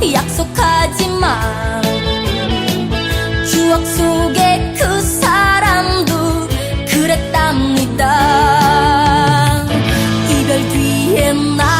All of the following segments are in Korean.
약속하지 마. 추억 속에 그 사람도 그랬답니다. 이별 뒤에 나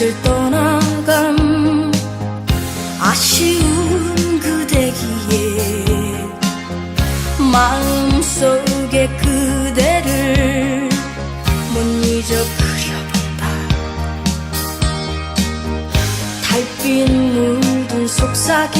빛을 떠난 감 아쉬운 그대기에 마음속에 그대를 못 잊어 그려본다. 달빛 물든 속삭이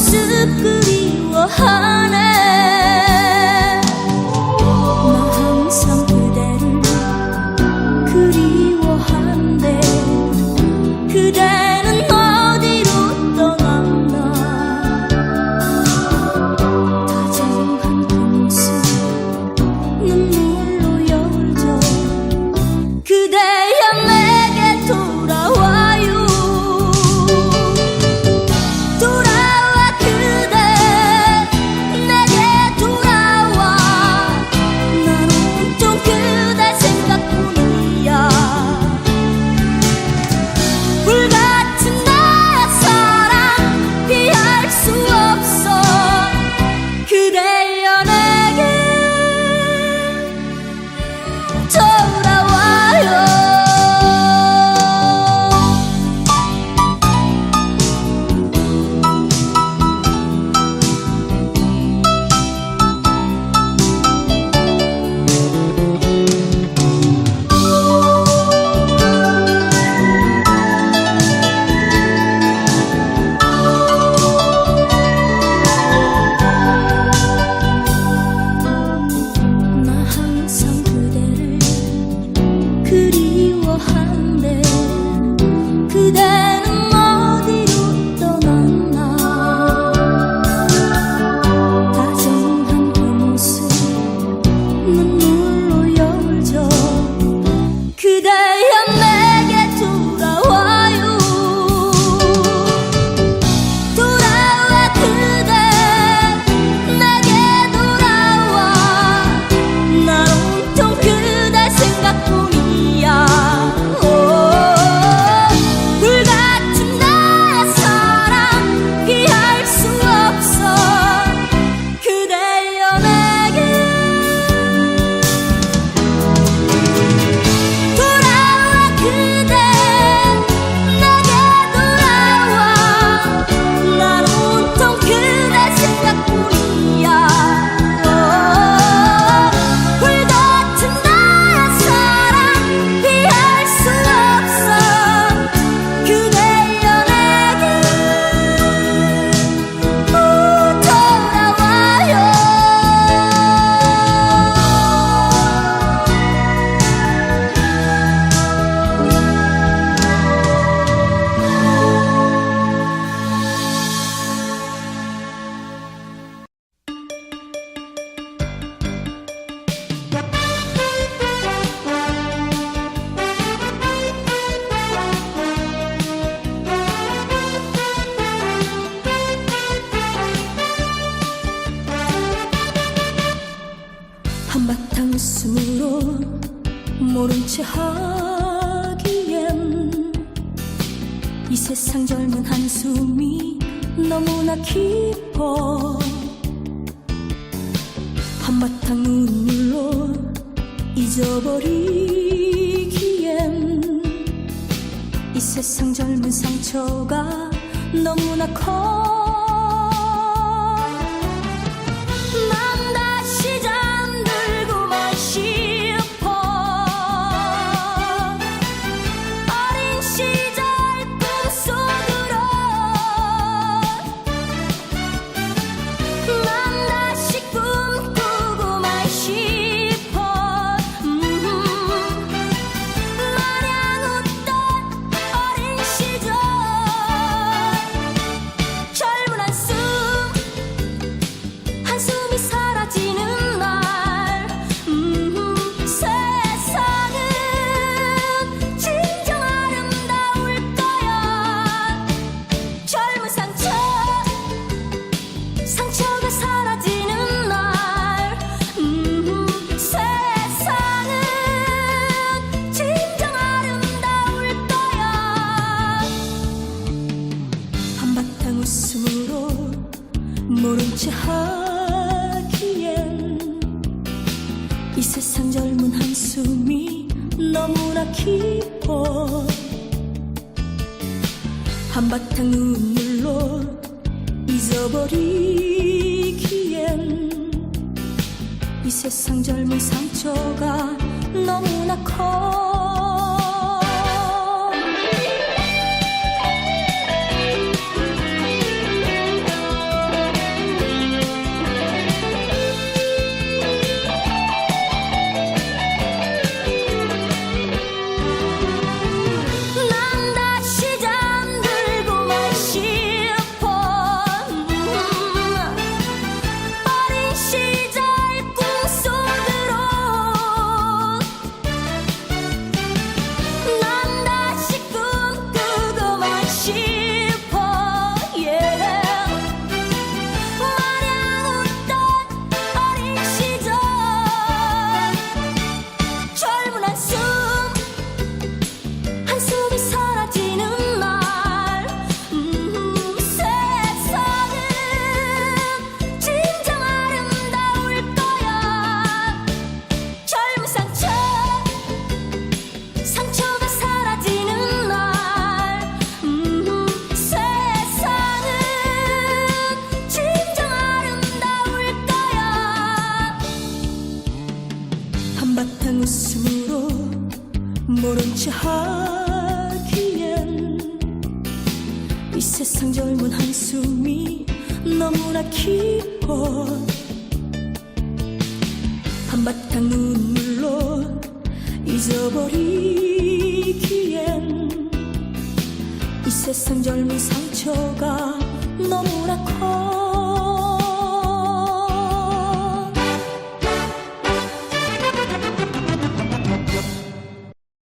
모습 그리워하 모른 채 하기엔 이 세상 젊은 한숨이 너무나 깊어. 한바탕 눈물로 잊어버리기엔 이 세상 젊은 상처가 너무나 커 이 세상 젊은 한숨이 너무나 깊어. 한바탕 눈물로 잊어버리기엔 이 세상 젊은 상처가 너무나 커 모른 채 하기엔 이 세상 젊은 한숨이 너무나 깊어. 한바탕 눈물로 잊어버리기엔 이 세상 젊은 상처가 너무